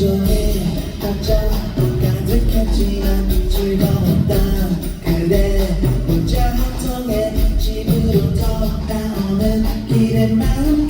온종일 답장 가득했지만 즐거웠다. 그대 문자 한 집으로 돌아오는 길에 마음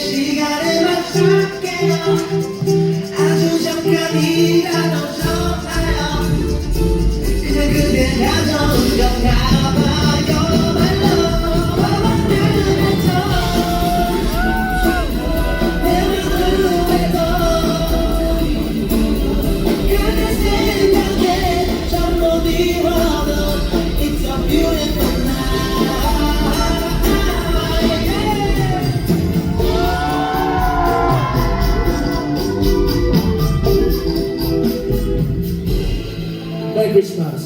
She got in my truck and Christmas.